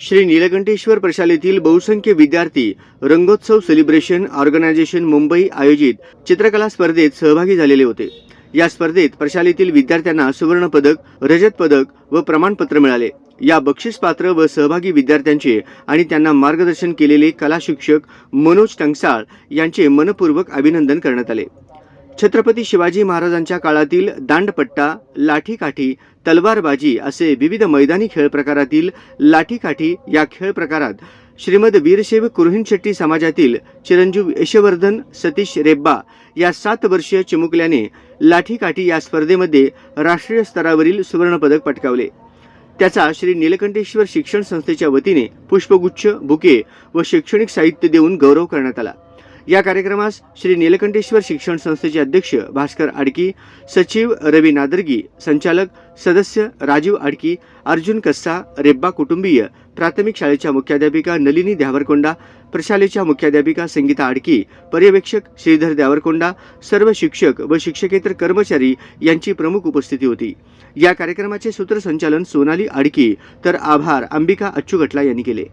श्री नीलकंठेश्वर प्रशालेतील बहुसंख्य विद्यार्थी रंगोत्सव सेलिब्रेशन ऑर्गनायझेशन मुंबई आयोजित चित्रकला स्पर्धेत सहभागी झालेले होते. या स्पर्धेत प्रशालेतील विद्यार्थ्यांना सुवर्ण पदक रजत पदक व प्रमाणपत्र मिळाले. या बक्षीसपात्र व सहभागी विद्यार्थ्यांचे आणि त्यांना मार्गदर्शन केलेले कला शिक्षक मनोज टंगसाळ यांचे मनपूर्वक अभिनंदन करण्यात आले. छत्रपती शिवाजी महाराजांच्या काळातील दांडपट्टा लाठीकाठी तलवारबाजी असे विविध मैदानी खेळ प्रकारातील लाठीकाठी या खेळ प्रकारात श्रीमद वीरशैव कुरुहिन शेट्टी समाजातील चिरंजीव यशवर्धन सतीश रेब्बा या सात वर्षीय चिमुकल्याने लाठीकाठी या स्पर्धेमध्ये राष्ट्रीय स्तरावरील सुवर्णपदक पटकावले. त्याचा श्री नीलकंठेश्वर शिक्षण संस्थेच्या वतीने पुष्पगुच्छ बुके व शैक्षणिक साहित्य देऊन गौरव करण्यात आला. या कार्यक्रमास श्री नीलकंठेश्वर शिक्षण संस्थेचे अध्यक्ष भास्कर आडकी सचिव रवी नादर्गी संचालक सदस्य राजीव आडकी अर्जुन कस्सा रेब्बा कुटुंबीय प्राथमिक शाळेच्या मुख्याध्यापिका नलिनी द्यावरकोंडा प्रशालेच्या मुख्याध्यापिका संगीता आडकी पर्यवेक्षक श्रीधर द्यावरकोंडा सर्व शिक्षक व शिक्षकेतर कर्मचारी यांची प्रमुख उपस्थिती होती. या कार्यक्रमाचे सूत्रसंचालन सोनाली आडकी तर आभार अंबिका अच्चुगटला यांनी केले.